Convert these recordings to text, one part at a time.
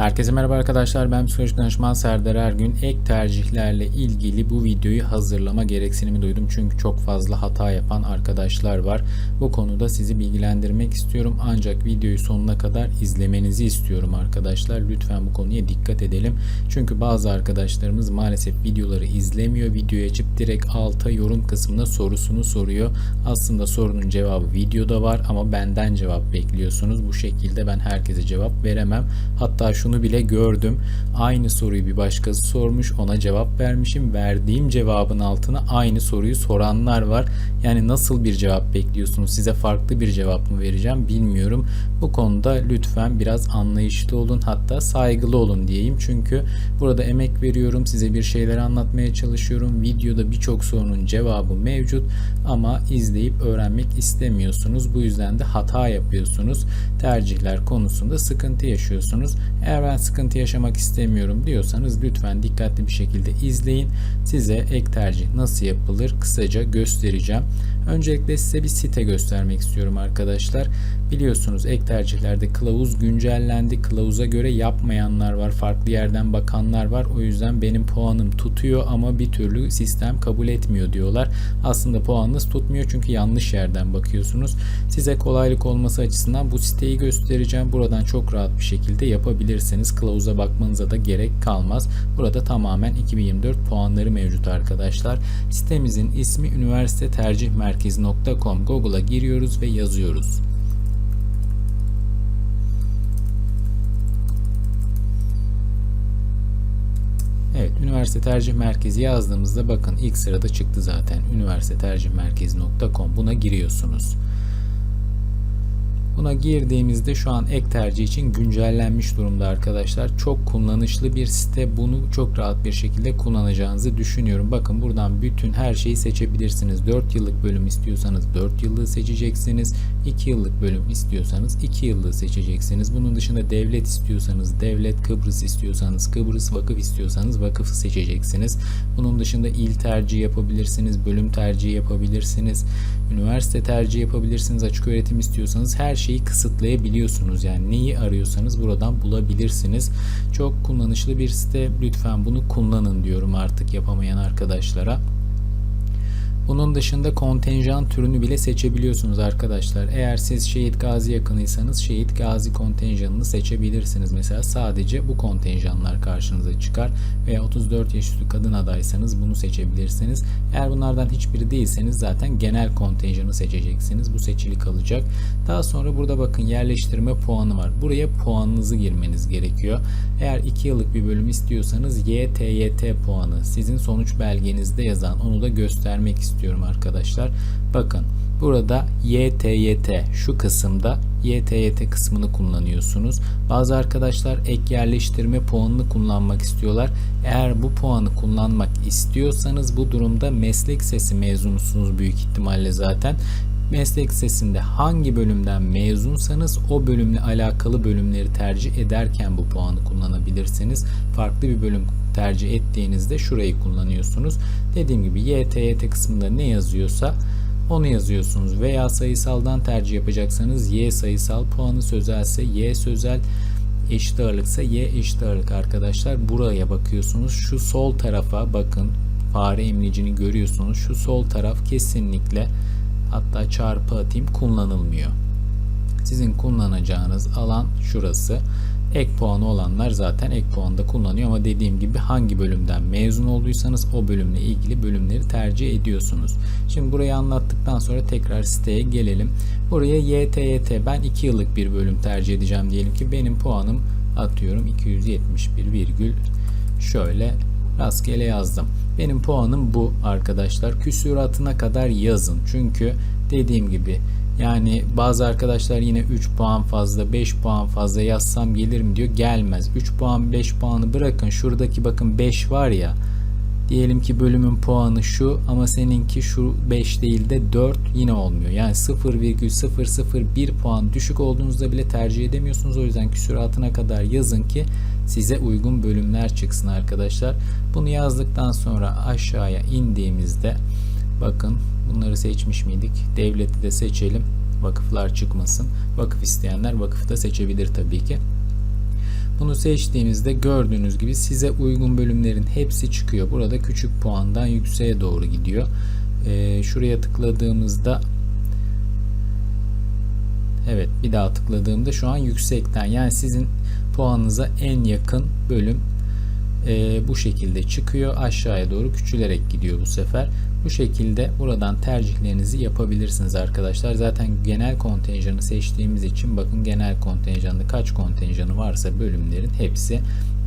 Herkese merhaba arkadaşlar. Ben psikolojik danışman Serdar Ergün. Ek tercihlerle ilgili bu videoyu hazırlama gereksinimi duydum. Çünkü çok fazla hata yapan arkadaşlar var. Bu konuda sizi bilgilendirmek istiyorum. Ancak videoyu sonuna kadar izlemenizi istiyorum arkadaşlar. Lütfen bu konuya dikkat edelim. Çünkü bazı arkadaşlarımız maalesef videoları izlemiyor. Videoyu açıp direkt alta yorum kısmına sorusunu soruyor. Aslında sorunun cevabı videoda var ama benden cevap bekliyorsunuz. Bu şekilde ben herkese cevap veremem. Hatta şunu bile gördüm. Aynı soruyu bir başkası sormuş. Ona cevap vermişim. Verdiğim cevabın altına aynı soruyu soranlar var. Yani nasıl bir cevap bekliyorsunuz? Size farklı bir cevap mı vereceğim bilmiyorum. Bu konuda lütfen biraz anlayışlı olun. Hatta saygılı olun diyeyim. Çünkü burada emek veriyorum. Size bir şeyler anlatmaya çalışıyorum. Videoda birçok sorunun cevabı mevcut ama izleyip öğrenmek istemiyorsunuz. Bu yüzden de hata yapıyorsunuz. Tercihler konusunda sıkıntı yaşıyorsunuz. Eğer ben sıkıntı yaşamak istemiyorum diyorsanız lütfen dikkatli bir şekilde izleyin. Size ek tercih nasıl yapılır kısaca göstereceğim. Öncelikle size bir site göstermek istiyorum arkadaşlar. Biliyorsunuz ek tercihlerde kılavuz güncellendi. Kılavuza göre yapmayanlar var. Farklı yerden bakanlar var. O yüzden benim puanım tutuyor ama bir türlü sistem kabul etmiyor diyorlar. Aslında puanınız tutmuyor çünkü yanlış yerden bakıyorsunuz. Size kolaylık olması açısından bu siteyi göstereceğim. Buradan çok rahat bir şekilde yapabilirsiniz. Kılavuza bakmanıza da gerek kalmaz. Burada tamamen 2024 puanları mevcut arkadaşlar. Sitemizin ismi üniversite tercih merkezi.com Google'a giriyoruz ve yazıyoruz. Evet, üniversite tercih merkezi yazdığımızda bakın ilk sırada çıktı zaten. Üniversite tercih merkezi.com buna giriyorsunuz. Buna girdiğimizde şu an ek tercih için güncellenmiş durumda arkadaşlar. Çok kullanışlı bir site. Bunu çok rahat bir şekilde kullanacağınızı düşünüyorum. Bakın buradan bütün her şeyi seçebilirsiniz. 4 yıllık bölüm istiyorsanız 4 yıllığı seçeceksiniz. 2 yıllık bölüm istiyorsanız 2 yıllığı seçeceksiniz. Bunun dışında devlet istiyorsanız devlet, Kıbrıs istiyorsanız Kıbrıs, vakıf istiyorsanız vakıfı seçeceksiniz. Bunun dışında il tercihi yapabilirsiniz, bölüm tercihi yapabilirsiniz, üniversite tercihi yapabilirsiniz, açık öğretim istiyorsanız her şeyi kısıtlayabiliyorsunuz. Yani neyi arıyorsanız buradan bulabilirsiniz. Çok kullanışlı bir site. Lütfen bunu kullanın diyorum artık yapamayan arkadaşlara. Bunun dışında kontenjan türünü bile seçebiliyorsunuz arkadaşlar. Eğer siz Şehit Gazi yakınıysanız Şehit Gazi kontenjanını seçebilirsiniz. Mesela sadece bu kontenjanlar karşınıza çıkar. Veya 34 yaş üstü kadın adaysanız bunu seçebilirsiniz. Eğer bunlardan hiçbiri değilseniz zaten genel kontenjanı seçeceksiniz. Bu seçili kalacak. Daha sonra burada bakın yerleştirme puanı var. Buraya puanınızı girmeniz gerekiyor. Eğer 2 yıllık bir bölüm istiyorsanız YTYT puanı sizin sonuç belgenizde yazan onu da göstermek istiyorum arkadaşlar. Bakın burada YTYT şu kısımda YTYT kısmını kullanıyorsunuz. Bazı arkadaşlar ek yerleştirme puanını kullanmak istiyorlar. Eğer bu puanı kullanmak istiyorsanız bu durumda meslek sesi mezunusunuz büyük ihtimalle zaten meslek sesinde hangi bölümden mezunsanız o bölümle alakalı bölümleri tercih ederken bu puanı kullanabilirsiniz. Farklı bir bölüm tercih ettiğinizde şurayı kullanıyorsunuz. Dediğim gibi YTYT kısmında ne yazıyorsa onu yazıyorsunuz. Veya sayısaldan tercih yapacaksanız Y sayısal puanı sözelse Y sözel eşit ağırlıksa Y eşit ağırlık arkadaşlar. Buraya bakıyorsunuz. Şu sol tarafa bakın. Fare imlecini görüyorsunuz. Şu sol taraf kesinlikle hatta çarpı atayım kullanılmıyor. Sizin kullanacağınız alan şurası. Ek puanı olanlar zaten ek puanda kullanıyor ama dediğim gibi hangi bölümden mezun olduysanız o bölümle ilgili bölümleri tercih ediyorsunuz. Şimdi burayı anlattıktan sonra tekrar siteye gelelim. Buraya YTYT ben 2 yıllık bir bölüm tercih edeceğim diyelim ki benim puanım atıyorum 271 virgül şöyle rastgele yazdım. Benim puanım bu arkadaşlar. Küsuratına kadar yazın. Çünkü dediğim gibi yani bazı arkadaşlar yine 3 puan fazla 5 puan fazla yazsam gelir mi diyor. Gelmez. 3 puan 5 puanı bırakın. Şuradaki bakın 5 var ya. Diyelim ki bölümün puanı şu ama seninki şu 5 değil de 4 yine olmuyor. Yani 0,001 puan düşük olduğunuzda bile tercih edemiyorsunuz. O yüzden küsuratına kadar yazın ki size uygun bölümler çıksın arkadaşlar. Bunu yazdıktan sonra aşağıya indiğimizde bakın bunları seçmiş miydik? Devleti de seçelim. Vakıflar çıkmasın. Vakıf isteyenler vakıfı da seçebilir tabii ki. Bunu seçtiğinizde gördüğünüz gibi size uygun bölümlerin hepsi çıkıyor. Burada küçük puandan yükseğe doğru gidiyor. Ee, şuraya tıkladığımızda Evet bir daha tıkladığımda şu an yüksekten yani sizin puanınıza en yakın bölüm e, bu şekilde çıkıyor. Aşağıya doğru küçülerek gidiyor bu sefer. Bu şekilde buradan tercihlerinizi yapabilirsiniz arkadaşlar. Zaten genel kontenjanı seçtiğimiz için bakın genel kontenjanda kaç kontenjanı varsa bölümlerin hepsi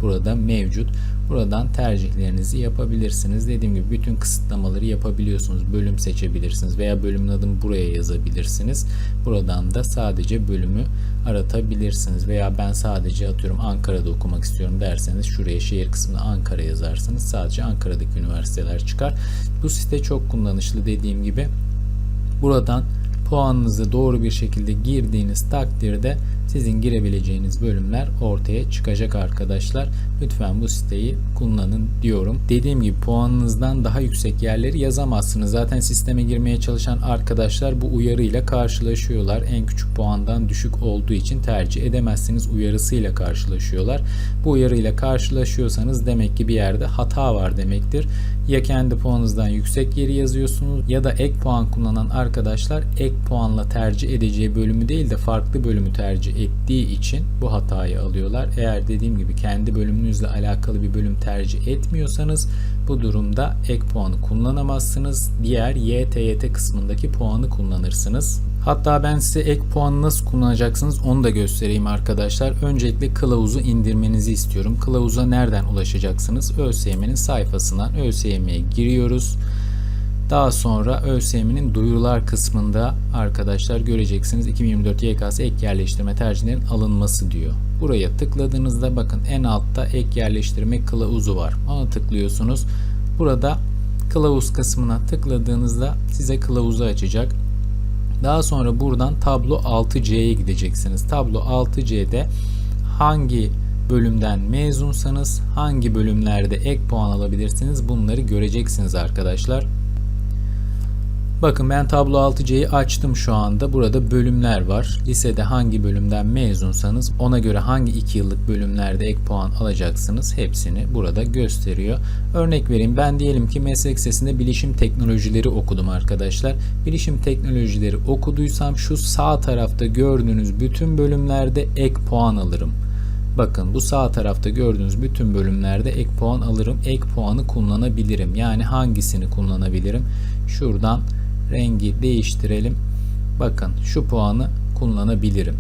burada mevcut. Buradan tercihlerinizi yapabilirsiniz. Dediğim gibi bütün kısıtlamaları yapabiliyorsunuz. Bölüm seçebilirsiniz veya bölümün adını buraya yazabilirsiniz. Buradan da sadece bölümü aratabilirsiniz veya ben sadece atıyorum Ankara'da okumak istiyorum derseniz şuraya şehir kısmına Ankara yazarsınız. Sadece Ankara'daki üniversiteler çıkar. Bu site çok kullanışlı dediğim gibi. Buradan puanınızı doğru bir şekilde girdiğiniz takdirde sizin girebileceğiniz bölümler ortaya çıkacak arkadaşlar. Lütfen bu siteyi kullanın diyorum. Dediğim gibi puanınızdan daha yüksek yerleri yazamazsınız. Zaten sisteme girmeye çalışan arkadaşlar bu uyarıyla karşılaşıyorlar. En küçük puandan düşük olduğu için tercih edemezsiniz uyarısıyla karşılaşıyorlar. Bu uyarıyla karşılaşıyorsanız demek ki bir yerde hata var demektir. Ya kendi puanınızdan yüksek yeri yazıyorsunuz ya da ek puan kullanan arkadaşlar ek puanla tercih edeceği bölümü değil de farklı bölümü tercih ettiği için bu hatayı alıyorlar. Eğer dediğim gibi kendi bölümünüzle alakalı bir bölüm tercih etmiyorsanız bu durumda ek puanı kullanamazsınız. Diğer YTYT kısmındaki puanı kullanırsınız. Hatta ben size ek puanı nasıl kullanacaksınız onu da göstereyim arkadaşlar. Öncelikle kılavuzu indirmenizi istiyorum. Kılavuza nereden ulaşacaksınız? ÖSYM'nin sayfasından ÖSYM'ye giriyoruz. Daha sonra ÖSYM'nin duyurular kısmında arkadaşlar göreceksiniz 2024 YKS ek yerleştirme tercihlerin alınması diyor. Buraya tıkladığınızda bakın en altta ek yerleştirme kılavuzu var. Ona tıklıyorsunuz. Burada kılavuz kısmına tıkladığınızda size kılavuzu açacak. Daha sonra buradan tablo 6C'ye gideceksiniz. Tablo 6C'de hangi bölümden mezunsanız hangi bölümlerde ek puan alabilirsiniz bunları göreceksiniz arkadaşlar. Bakın ben tablo 6C'yi açtım şu anda. Burada bölümler var. Lisede hangi bölümden mezunsanız ona göre hangi 2 yıllık bölümlerde ek puan alacaksınız hepsini burada gösteriyor. Örnek vereyim ben diyelim ki meslek sesinde bilişim teknolojileri okudum arkadaşlar. Bilişim teknolojileri okuduysam şu sağ tarafta gördüğünüz bütün bölümlerde ek puan alırım. Bakın bu sağ tarafta gördüğünüz bütün bölümlerde ek puan alırım. Ek puanı kullanabilirim. Yani hangisini kullanabilirim? Şuradan rengi değiştirelim. Bakın şu puanı kullanabilirim.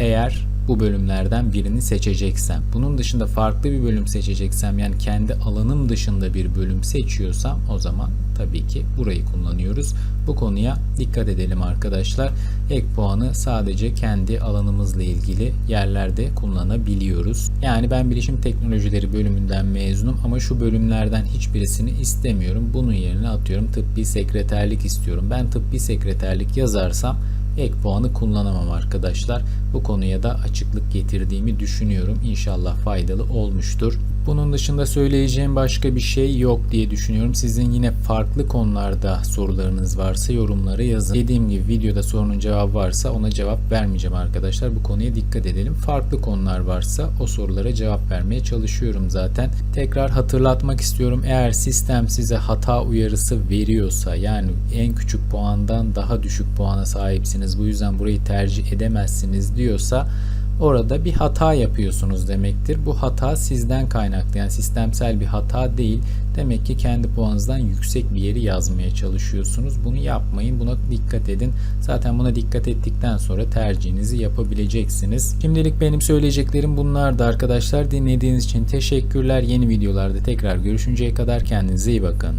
Eğer bu bölümlerden birini seçeceksem. Bunun dışında farklı bir bölüm seçeceksem yani kendi alanım dışında bir bölüm seçiyorsam o zaman tabii ki burayı kullanıyoruz. Bu konuya dikkat edelim arkadaşlar. Ek puanı sadece kendi alanımızla ilgili yerlerde kullanabiliyoruz. Yani ben bilişim teknolojileri bölümünden mezunum ama şu bölümlerden hiçbirisini istemiyorum. Bunun yerine atıyorum tıbbi sekreterlik istiyorum. Ben tıbbi sekreterlik yazarsam ek puanı kullanamam arkadaşlar. Bu konuya da açıklık getirdiğimi düşünüyorum. İnşallah faydalı olmuştur. Bunun dışında söyleyeceğim başka bir şey yok diye düşünüyorum. Sizin yine farklı konularda sorularınız varsa yorumlara yazın. Dediğim gibi videoda sorunun cevabı varsa ona cevap vermeyeceğim arkadaşlar. Bu konuya dikkat edelim. Farklı konular varsa o sorulara cevap vermeye çalışıyorum zaten. Tekrar hatırlatmak istiyorum. Eğer sistem size hata uyarısı veriyorsa yani en küçük puandan daha düşük puana sahipsiniz. Bu yüzden burayı tercih edemezsiniz diyorsa orada bir hata yapıyorsunuz demektir. Bu hata sizden kaynaklı yani sistemsel bir hata değil. Demek ki kendi puanınızdan yüksek bir yeri yazmaya çalışıyorsunuz. Bunu yapmayın. Buna dikkat edin. Zaten buna dikkat ettikten sonra tercihinizi yapabileceksiniz. Şimdilik benim söyleyeceklerim bunlardı arkadaşlar. Dinlediğiniz için teşekkürler. Yeni videolarda tekrar görüşünceye kadar kendinize iyi bakın.